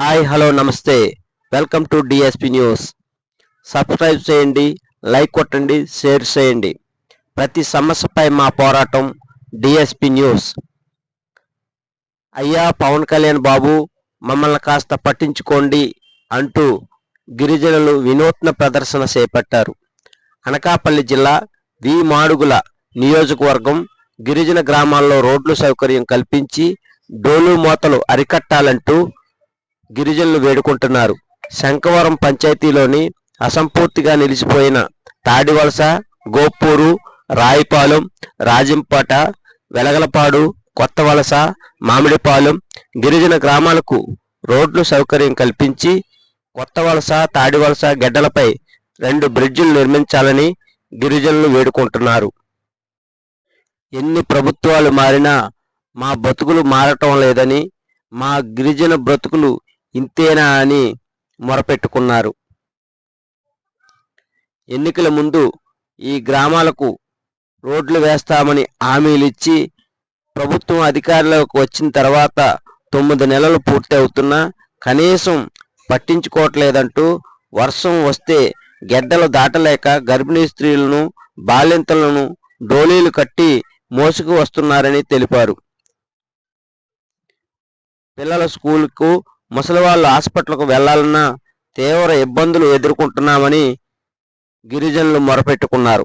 Hi hello నమస్తే. Welcome to DSP news. Subscribe చేయండి like కొట్టండి షేర్ చేయండి. ప్రతి సమస్యపై మా పోరాటం డిఎస్పి న్యూస్. అయ్యా పవన్ కళ్యాణ్ బాబు మమ్మల్ని కాస్త పట్టించుకోండి అంటూ గిరిజనులు వినూత్న ప్రదర్శన చేపట్టారు. అనకాపల్లి జిల్లా వి మాడుగుల నియోజకవర్గం గిరిజన గ్రామాల్లో రోడ్లు సౌకర్యం కల్పించి డోలు మోతలు అరికట్టాలంటూ గిరిజనులు వేడుకుంటున్నారు. శంకవరం పంచాయతీలోని అసంపూర్తిగా నిలిచిపోయిన తాడివలస గోపూరు రాయిపాలెం రాజంపేట వెలగలపాడు కొత్త వలస మామిడిపాలెం గిరిజన గ్రామాలకు రోడ్లు సౌకర్యం కల్పించి కొత్త వలస తాడివలస గెడ్డలపై రెండు బ్రిడ్జిలు నిర్మించాలని గిరిజనులు వేడుకుంటున్నారు. ఎన్ని ప్రభుత్వాలు మారినా మా బతుకులు మారటం లేదని మా గిరిజన బ్రతుకులు ఇంతేనా అని మొరపెట్టుకున్నారు. ఎన్నికల ముందు ఈ గ్రామాలకు రోడ్లు వేస్తామని హామీలు ఇచ్చి ప్రభుత్వం అధికారంలోకి వచ్చిన తర్వాత తొమ్మిది నెలలు పూర్తి అవుతున్నా కనీసం పట్టించుకోవట్లేదంటూ వర్షం వస్తే గెడ్డలు దాటలేక గర్భిణీ స్త్రీలను బాలింతలను డోలీలు కట్టి మోసుకు వస్తున్నారని తెలిపారు. పిల్లల స్కూల్కు ముసలివాళ్ళు హాస్పిటల్కు వెళ్ళాలన్నా తీవ్ర ఇబ్బందులు ఎదుర్కొంటున్నామని గిరిజనులు మొరపెట్టుకున్నారు.